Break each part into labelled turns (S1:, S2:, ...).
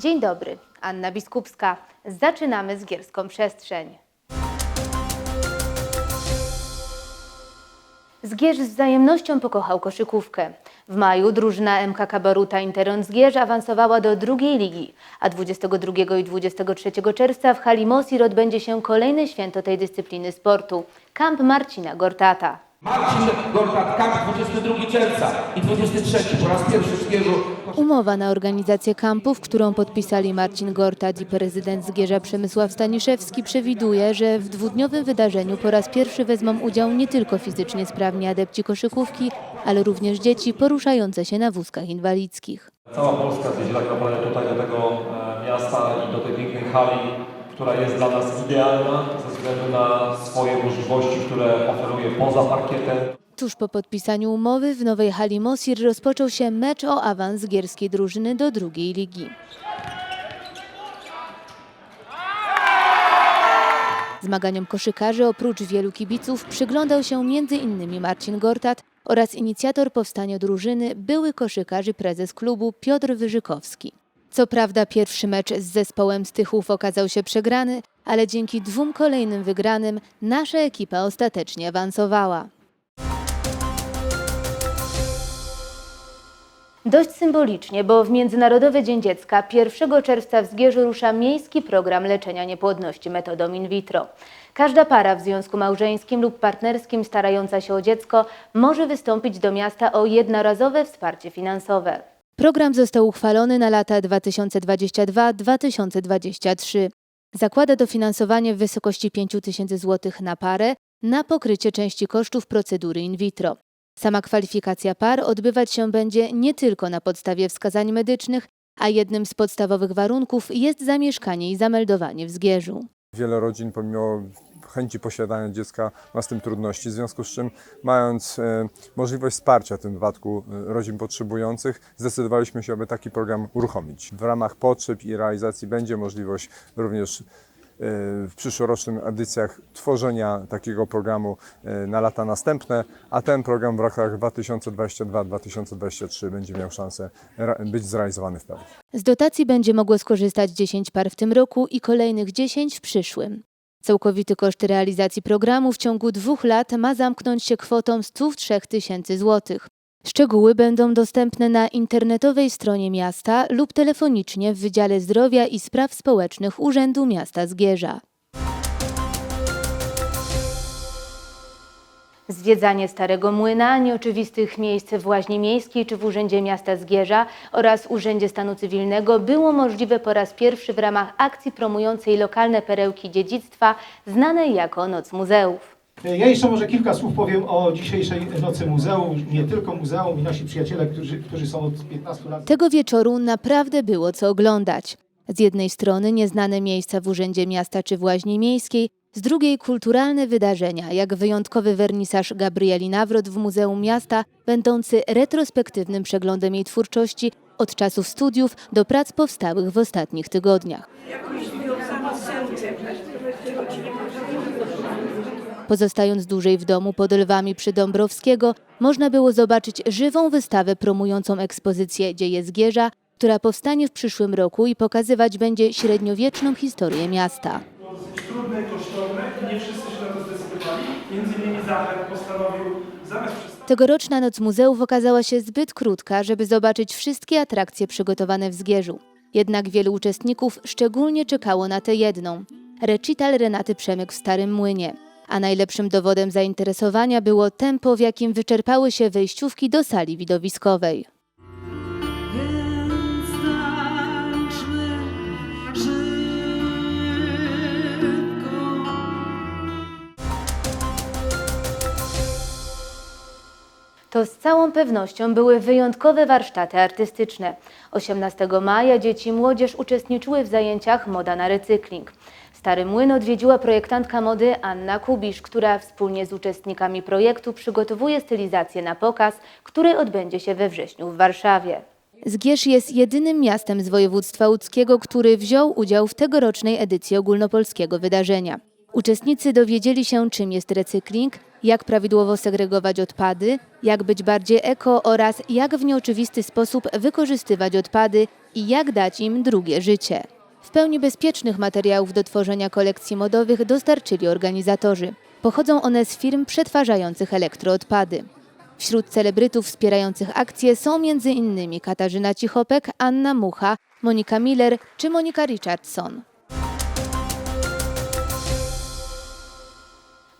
S1: Dzień dobry, Anna Biskupska. Zaczynamy z Gierską Przestrzeń. Zgierz z wzajemnością pokochał koszykówkę. W maju drużyna MKK Baruta Interon Zgierz awansowała do drugiej ligi, a 22 i 23 czerwca w hali Mosir odbędzie się kolejne święto tej dyscypliny sportu – Kamp Marcina Gortata.
S2: Marcin Gortat, kamp 22 czerwca i 23 po raz pierwszy w Zgierzu.
S1: Umowa na organizację kampów, którą podpisali Marcin Gortat i prezydent Zgierza Przemysław Staniszewski przewiduje, że w dwudniowym wydarzeniu po raz pierwszy wezmą udział nie tylko fizycznie sprawni adepci koszykówki, ale również dzieci poruszające się na wózkach inwalidzkich.
S3: Cała Polska zjedzie tak naprawdę tutaj do tego e, miasta i do tej pięknej hali, która jest dla nas idealna ze względu na swoje możliwości, które oferuje poza parkietem.
S1: Tuż po podpisaniu umowy w nowej hali Mosir rozpoczął się mecz o awans gierskiej drużyny do drugiej ligi. Zmaganiom koszykarzy oprócz wielu kibiców przyglądał się m.in. Marcin Gortat oraz inicjator powstania drużyny, były koszykarz i prezes klubu Piotr Wyżykowski. Co prawda pierwszy mecz z zespołem Stychów okazał się przegrany, ale dzięki dwóm kolejnym wygranym nasza ekipa ostatecznie awansowała. Dość symbolicznie, bo w Międzynarodowy Dzień Dziecka 1 czerwca w Zgierzu rusza miejski program leczenia niepłodności metodą in vitro. Każda para w związku małżeńskim lub partnerskim starająca się o dziecko może wystąpić do miasta o jednorazowe wsparcie finansowe. Program został uchwalony na lata 2022-2023. Zakłada dofinansowanie w wysokości 5 tysięcy złotych na parę na pokrycie części kosztów procedury in vitro. Sama kwalifikacja par odbywać się będzie nie tylko na podstawie wskazań medycznych, a jednym z podstawowych warunków jest zamieszkanie i zameldowanie w Zgierzu.
S4: Wiele rodzin, pomimo chęci posiadania dziecka, ma z tym trudności, w związku z czym, mając e, możliwość wsparcia w tym wypadku e, rodzin potrzebujących, zdecydowaliśmy się, aby taki program uruchomić. W ramach potrzeb i realizacji będzie możliwość również w przyszłorocznych edycjach tworzenia takiego programu e, na lata następne, a ten program w latach 2022-2023 będzie miał szansę być zrealizowany w pełni.
S1: Z dotacji będzie mogło skorzystać 10 par w tym roku i kolejnych 10 w przyszłym. Całkowity koszt realizacji programu w ciągu dwóch lat ma zamknąć się kwotą 103 tysięcy złotych. Szczegóły będą dostępne na internetowej stronie miasta lub telefonicznie w Wydziale Zdrowia i Spraw Społecznych Urzędu Miasta Zgierza. Zwiedzanie Starego Młyna, nieoczywistych miejsc w Łaźni Miejskiej czy w Urzędzie Miasta Zgierza oraz Urzędzie Stanu Cywilnego było możliwe po raz pierwszy w ramach akcji promującej lokalne perełki dziedzictwa znanej jako Noc Muzeów.
S5: Ja jeszcze może kilka słów powiem o dzisiejszej nocy muzeum. Nie tylko muzeum i nasi przyjaciele, którzy, którzy są od 15 lat.
S1: Tego wieczoru naprawdę było co oglądać. Z jednej strony nieznane miejsca w Urzędzie Miasta czy w Łaźni Miejskiej, z drugiej kulturalne wydarzenia, jak wyjątkowy wernisaż Gabrieli Nawrot w Muzeum Miasta, będący retrospektywnym przeglądem jej twórczości od czasów studiów do prac powstałych w ostatnich tygodniach. Pozostając dłużej w domu pod lwami przy Dąbrowskiego, można było zobaczyć żywą wystawę promującą ekspozycję Dzieje Zgierza, która powstanie w przyszłym roku i pokazywać będzie średniowieczną historię miasta.
S6: trudne, kosztowne i nie wszyscy się na to zdecydowali. Między innymi Zachęt postanowił zamiast
S1: Tegoroczna Noc Muzeów okazała się zbyt krótka, żeby zobaczyć wszystkie atrakcje przygotowane w Zgierzu. Jednak wielu uczestników szczególnie czekało na tę jedną – recital Renaty Przemyk w Starym Młynie. A najlepszym dowodem zainteresowania było tempo, w jakim wyczerpały się wejściówki do sali widowiskowej. To z całą pewnością były wyjątkowe warsztaty artystyczne. 18 maja dzieci i młodzież uczestniczyły w zajęciach Moda na recykling. Stary Młyn odwiedziła projektantka mody Anna Kubisz, która wspólnie z uczestnikami projektu przygotowuje stylizację na pokaz, który odbędzie się we wrześniu w Warszawie. Zgierz jest jedynym miastem z województwa łódzkiego, który wziął udział w tegorocznej edycji ogólnopolskiego wydarzenia. Uczestnicy dowiedzieli się, czym jest recykling, jak prawidłowo segregować odpady, jak być bardziej eko oraz jak w nieoczywisty sposób wykorzystywać odpady i jak dać im drugie życie. W pełni bezpiecznych materiałów do tworzenia kolekcji modowych dostarczyli organizatorzy. Pochodzą one z firm przetwarzających elektroodpady. Wśród celebrytów wspierających akcję są m.in. Katarzyna Cichopek, Anna Mucha, Monika Miller czy Monika Richardson.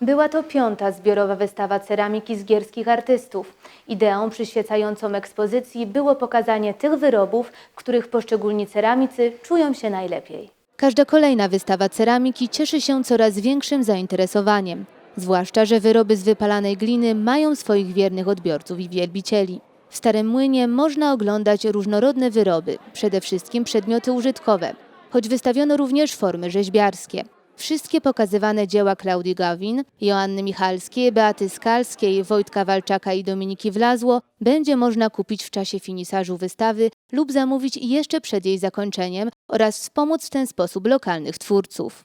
S1: Była to piąta zbiorowa wystawa ceramiki z gierskich artystów. Ideą przyświecającą ekspozycji było pokazanie tych wyrobów, w których poszczególni ceramicy czują się najlepiej. Każda kolejna wystawa ceramiki cieszy się coraz większym zainteresowaniem. Zwłaszcza, że wyroby z wypalanej gliny mają swoich wiernych odbiorców i wielbicieli. W Starym Młynie można oglądać różnorodne wyroby, przede wszystkim przedmioty użytkowe, choć wystawiono również formy rzeźbiarskie. Wszystkie pokazywane dzieła Klaudii Gawin, Joanny Michalskiej, Beaty Skalskiej, Wojtka Walczaka i Dominiki Wlazło będzie można kupić w czasie finisażu wystawy lub zamówić jeszcze przed jej zakończeniem oraz wspomóc w ten sposób lokalnych twórców.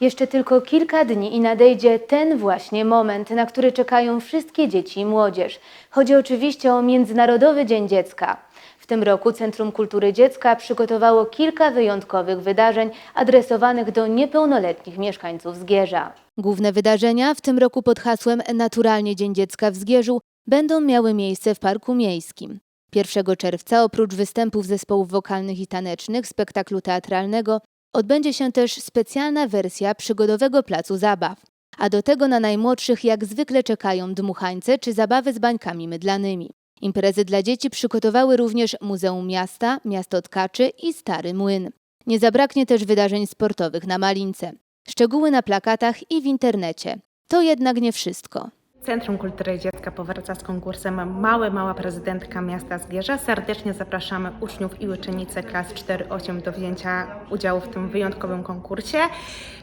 S1: Jeszcze tylko kilka dni i nadejdzie ten właśnie moment, na który czekają wszystkie dzieci i młodzież. Chodzi oczywiście o Międzynarodowy Dzień Dziecka. Tym roku Centrum Kultury Dziecka przygotowało kilka wyjątkowych wydarzeń adresowanych do niepełnoletnich mieszkańców Zgierza. Główne wydarzenia, w tym roku pod hasłem Naturalnie Dzień Dziecka w Zgierzu, będą miały miejsce w Parku Miejskim. 1 czerwca oprócz występów zespołów wokalnych i tanecznych, spektaklu teatralnego, odbędzie się też specjalna wersja przygodowego placu zabaw. A do tego na najmłodszych jak zwykle czekają dmuchańce czy zabawy z bańkami mydlanymi. Imprezy dla dzieci przygotowały również Muzeum Miasta, Miasto Tkaczy i Stary Młyn. Nie zabraknie też wydarzeń sportowych na Malince. Szczegóły na plakatach i w internecie. To jednak nie wszystko.
S7: Centrum Kultury Dziecka powraca z konkursem Małe Mała Prezydentka Miasta Zgierza. Serdecznie zapraszamy uczniów i uczennice klas 4-8 do wzięcia udziału w tym wyjątkowym konkursie.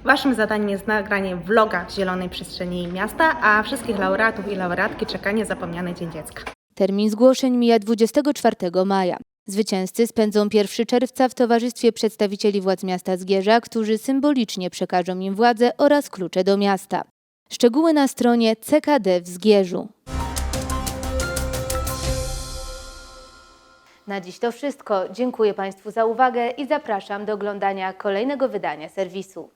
S7: Waszym zadaniem jest nagranie vloga w zielonej przestrzeni miasta, a wszystkich laureatów i laureatki czeka niezapomniany Dzień Dziecka.
S1: Termin zgłoszeń mija 24 maja. Zwycięzcy spędzą 1 czerwca w towarzystwie przedstawicieli władz miasta Zgierza, którzy symbolicznie przekażą im władzę oraz klucze do miasta. Szczegóły na stronie CKD w Zgierzu. Na dziś to wszystko. Dziękuję Państwu za uwagę i zapraszam do oglądania kolejnego wydania serwisu.